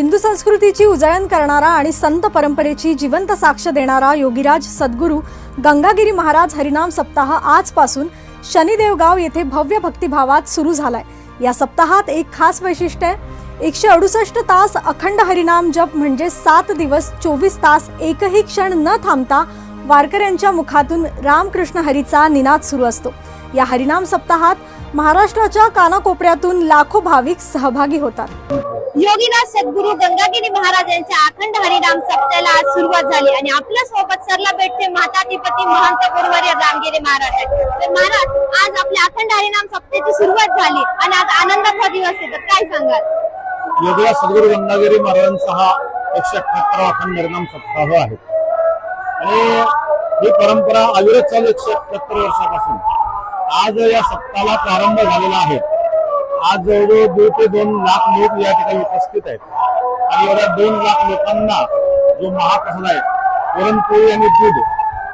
हिंदू संस्कृतीची उजळण करणारा आणि संत परंपरेची जिवंत साक्ष देणारा योगीराज सद्गुरू गंगागिरी महाराज हरिनाम सप्ताह आजपासून शनिदेवगाव येथे भव्य भक्तिभावात सुरू झालाय. या सप्ताहात एक खास वैशिष्ट्य आहे. एकशे अडुसष्ट तास अखंड हरिनाम जप म्हणजे सात दिवस चोवीस तास एकही क्षण न थांबता वारकऱ्यांच्या मुखातून रामकृष्ण हरीचा निनाद सुरू असतो. या हरिनाम सप्ताहात महाराष्ट्राच्या कानाकोपऱ्यातून लाखो भाविक सहभागी होतात. योगीनाथ सद्गुरु गंगागिरी महाराज यांच्या अखंड हरिनाम सप्त्याला आज सुरुवात झाली आणि आपल्यासोबत सरला भेटते माताधिपती महंत गुरुवर्य रामगिरी महाराज तर महाराज आज आपल्या अखंड हरिनाम सप्त्याची सुरुवात झाली आणि आज आनंदाचा दिवस आहे तर काय सांगाल? योगीराज सद्गुरु गंगागिरी महाराजांचा हा एकशे अठ्याहत्तर अखंड हरिनाम सप्ताह आहे. आणि ही परंपरा अविरत चालू एकशे अठ्याहत्तर वर्षापासून. आज या सप्ताहाला प्रारंभ झालेला आहे. आज जवळजवळ दीड ते दोन लाख लोक या ठिकाणी उपस्थित आहेत. आणि एवढ्या दोन लाख लोकांना जो महाप्रसाद आहे पुरणपोळी आणि दूध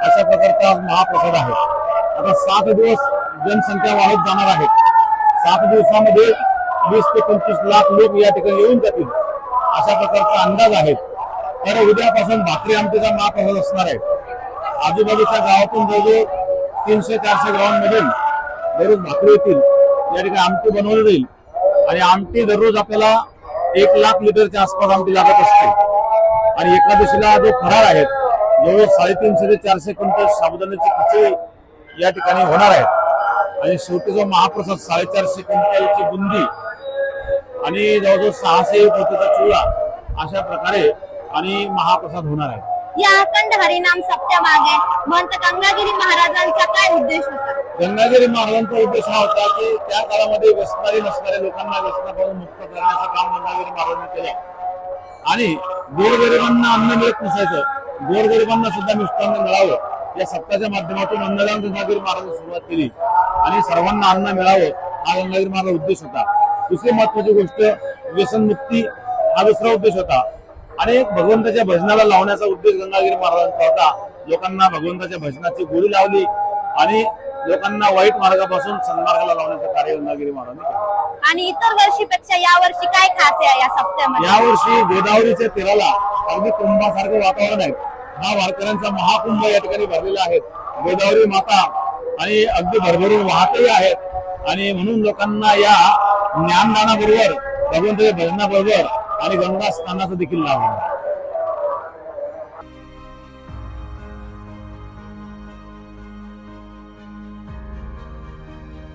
अशा प्रकारचा आज महाप्रसाद आहे. आता सात दिवस जनसंख्या वाढत जाणार आहे. सात दिवसामध्ये वीस ते पंचवीस लाख लोक या ठिकाणी येऊन जातील. अशा प्रकारचा अंदाज आहे. तर उद्यापासून भाकरी आमटीचा महाप्रसाद असणार आहे. आजूबाजूच्या गावातून जवळजवळ तीनशे चारशे गावांमधून दररोज भाकरी येतील. या ठिकाणी आमटी बनवली जाईल. आणि आमटी दररोज आपल्याला एक लाख लिटरच्या आसपास आमटी लागत असते. आणि एकादशीला जो फरार आहेत जवळ साडेतीनशे ते चारशे क्विंटल साबुदाण्याची खिचडी या ठिकाणी होणार आहेत आणि शेवटी जो महाप्रसाद साडेचारशे क्विंटलची बुंदी आणि जवळजवळ सहाशे पोतीचा चुळा अशा प्रकारे आणि महाप्रसाद होणार आहे. या अखंड हरिनाम सप्त्यामागे महंत गंगागिरी महाराजांचा काय उद्देश होता? गंगागिरी महाराजांचा उद्देश हा होता की त्या काळामध्ये व्यसनारी नसणाऱ्या लोकांना व्यसनापासून मुक्त करण्याचं काम गंगागिरी महाराजांनी केलं. आणि गोरगरिबांना अन्न मिळत नसायचं. गोरगरिबांना सुद्धा मिष्टान्न मिळावं. या सप्ताहाच्या माध्यमातून अन्नदान गंगागिरी महाराजांनी सुरुवात केली. आणि सर्वांना अन्न मिळावं हा गंगागिरी महाराज उद्देश होता. दुसरी महत्वाची गोष्ट व्यसनमुक्ती हा दुसरा उद्देश होता. आणि भगवंताच्या भजनाला लावण्याचा उद्देश गंगागिरी महाराजांचा होता. लोकांना भगवंताच्या भजनाची गोडी लावली आणि लोकांना वाईट मार्गापासून सन्मार्गाला लावण्याचं कार्य गंगागिरी महाराजांनी केलं. आणि इतर वर्षीपेक्षा या वर्षी काय खास आहे या सप्त्यामध्ये यावर्षी गोदावरीच्या तीराला अगदी कुंभासारखं वातावरण आहे. हा वारकऱ्यांचा महाकुंभ या ठिकाणी भरलेला आहे. गोदावरी माता आणि अगदी भरभरून वाहतही आहेत. आणि म्हणून लोकांना या ज्ञानदानाबरोबर भगवंताच्या भजनाबरोबर आणि गंगा स्नानाचं देखील लाभ होणार